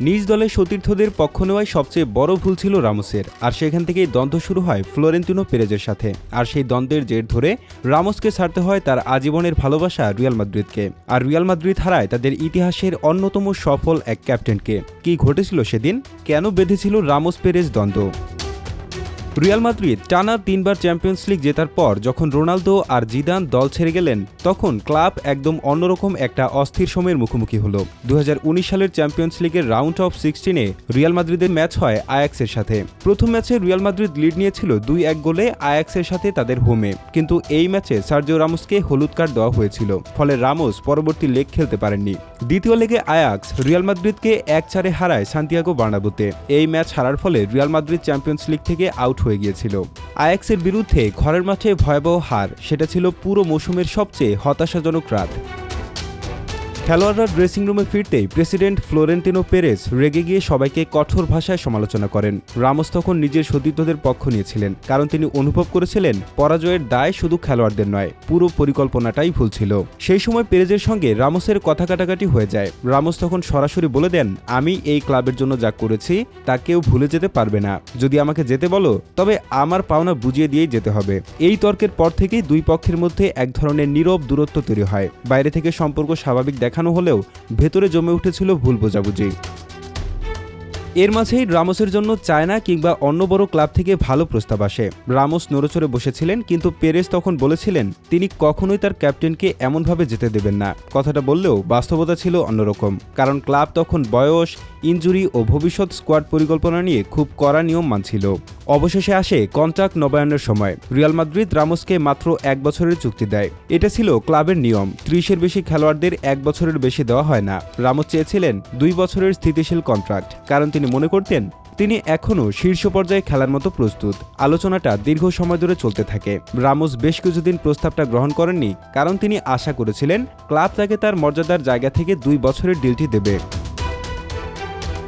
নিজ দলের সতীর্থদের পক্ষ নেওয়ায় সবচেয়ে বড় ভুল ছিল রামোসের। আর সেখান থেকেই দ্বন্দ্ব শুরু হয় ফ্লোরেন্তিনো পেরেজের সাথে। আর সেই দ্বন্দ্বের জের ধরে রামোসকে ছাড়তে হয় তার আজীবনের ভালোবাসা রিয়াল মাদ্রিদকে। আর রিয়াল মাদ্রিদ হারায় তাদের ইতিহাসের অন্যতম সফল এক ক্যাপ্টেনকে। কি ঘটেছিল সেদিন? কেন বেঁধেছিল রামোস পেরেজ দ্বন্দ্ব? রিয়াল মাদ্রিদ টানা তিনবার চ্যাম্পিয়ন্স লিগ জেতার পর যখন রোনালদো আর জিদান দল ছেড়ে গেলেন, তখন ক্লাব একদম অন্যরকম একটা অস্থির সময়ের মুখোমুখি হলো। দু হাজার উনিশ সালের চ্যাম্পিয়ন্স লিগের রাউন্ড অফ সিক্সটিনে রিয়াল মাদ্রিদের ম্যাচ হয় আয়াক্সের সাথে। প্রথম ম্যাচে রিয়াল মাদ্রিদ লিড নিয়েছিল দুই এক গোলে আয়াক্সের সাথে তাদের হোমে। কিন্তু এই ম্যাচে সার্জিও রামোসকে হলুদ কার্ড দেওয়া হয়েছিল, ফলে রামোস পরবর্তী লেগ খেলতে পারেননি। দ্বিতীয় লেগে আয়াক্স রিয়াল মাদ্রিদকে এক চারে হারায় সান্তিয়াগো বার্নাবুতে। এই ম্যাচ হারার ফলে রিয়াল মাদ্রিদ চ্যাম্পিয়ন্স লিগ থেকে আউট হয়ে গিয়েছিল। আয়াক্সের বিরুদ্ধে ঘরের মাঠে ভয়াবহ হার, সেটা ছিল পুরো মৌসুমের সবচেয়ে হতাশাজনক রাত। খেলোয়াড়রা ড্রেসিং রুমে ফিরতেই প্রেসিডেন্ট ফ্লোরেন্তিনো পেরেস রেগে গিয়ে সবাইকে কঠোর ভাষায় সমালোচনা করেন। রামোস তখন নিজের সতীর্থদের পক্ষ নিয়েছিলেন, কারণ তিনি অনুভব করেছিলেন পরাজয়ের দায় শুধু খেলোয়াড়দের নয়, পুরো পরিকল্পনাটাই ভুল ছিল। সেই সময় পেরেজের সঙ্গে রামোসের কথা কাটাকাটি হয়ে যায়। রামোস তখন সরাসরি বলে দেন, আমি এই ক্লাবের জন্য যা করেছি, তা কেউ ভুলে যেতে পারবে না। যদি আমাকে যেতে বলো, তবে আমার পাওনা বুঝিয়ে দিয়েই যেতে হবে। এই তর্কের পর থেকেই দুই পক্ষের মধ্যে এক ধরনের নীরব দূরত্ব তৈরি হয়। বাইরে থেকে সম্পর্ক স্বাভাবিক দেখানো হলেও ভেতরে জমে উঠেছিল ভুল বোঝাবুঝি। এর মাঝেই রামোসের জন্য চায়না কিংবা অন্য বড় ক্লাব থেকে ভালো প্রস্তাব আসে। রামোস নড়েচড়ে বসেছিলেন, কিন্তু পেরেস তখন বলেছিলেন, তিনি কখনোই তার ক্যাপ্টেনকে এমনভাবে যেতে দেবেন না। কথাটা বললেও বাস্তবতা ছিল অন্যরকম, কারণ ক্লাব তখন বয়স, ইনজুরি ও ভবিষ্যৎ স্কোয়াড পরিকল্পনা নিয়ে খুব কড়া নিয়ম মানছিল। অবশেষে আসে কন্ট্রাক্ট নবায়নের সময়। রিয়াল মাদ্রিদ রামোসকে মাত্র এক বছরের চুক্তি দেয়। এটা ছিল ক্লাবের নিয়ম। ত্রিশের বেশি খেলোয়াড়দের এক বছরের বেশি দেওয়া হয় না। রামোস চেয়েছিলেন দুই বছরের স্থিতিশীল কন্ট্রাক্ট, কারণ তিনি মনে করতেন, তিনি এখনও শীর্ষ পর্যায়ে খেলার মতো প্রস্তুত। আলোচনাটা দীর্ঘ সময় ধরে চলতে থাকে। রামোস বেশ কিছুদিন প্রস্তাবটা গ্রহণ করেননি, কারণ তিনি আশা করেছিলেন, ক্লাব তাকে তার মর্যাদার জায়গা থেকে দুই বছরের ডিলটি দেবে।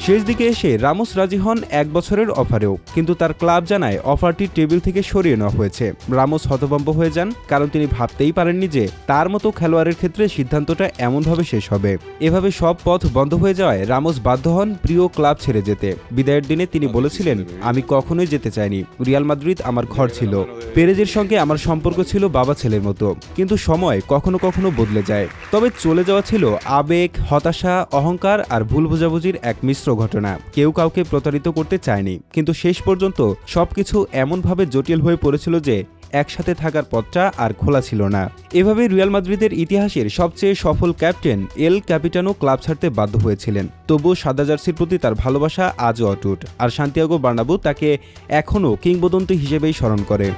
শেষ দিকে এসে রামোস রাজি হন এক বছরের অফারেও। কিন্তু তার ক্লাব জানায় অফারটি টেবিল থেকে সরিয়ে নেওয়া হয়েছে। রামোস হতভম্ব হয়ে যান, কারণ তিনি ভাবতেই পারেননি যে তার মতো খেলোয়াড়ের ক্ষেত্রে সিদ্ধান্তটা এমনভাবে শেষ হবে। এভাবে সব পথ বন্ধ হয়ে যাওয়ায় রামোস বাধ্য হন প্রিয় ক্লাব ছেড়ে যেতে। বিদায়ের দিনে তিনি বলেছিলেন, আমি কখনোই যেতে চাইনি। রিয়াল মাদ্রিদ আমার ঘর ছিল। পেরেজের সঙ্গে আমার সম্পর্ক ছিল বাবা ছেলের মতো। কিন্তু সময় কখনো কখনো বদলে যায়। তবে চলে যাওয়া ছিল আবেগ, হতাশা, অহংকার আর ভুল বোঝাবুঝির এক মিশ্র ঘটনা। কেউ কাউকে প্রতারিত করতে চায়নি, কিন্তু শেষ পর্যন্ত সবকিছু এমনভাবে জটিল হয়ে পড়েছিল যে একসাথে থাকার পথটা আর খোলা ছিল না। এভাবে রিয়াল মাদ্রিদের ইতিহাসের সবচেয়ে সফল ক্যাপ্টেন এল ক্যাপিটানো ক্লাব ছাড়তে বাধ্য হয়েছিলেন। তবুও সাদা জার্সির প্রতি তার ভালোবাসা আজও অটুট, আর সান্তিয়াগো বার্নাবু তাকে এখনও কিংবদন্তি হিসেবেই স্মরণ করে।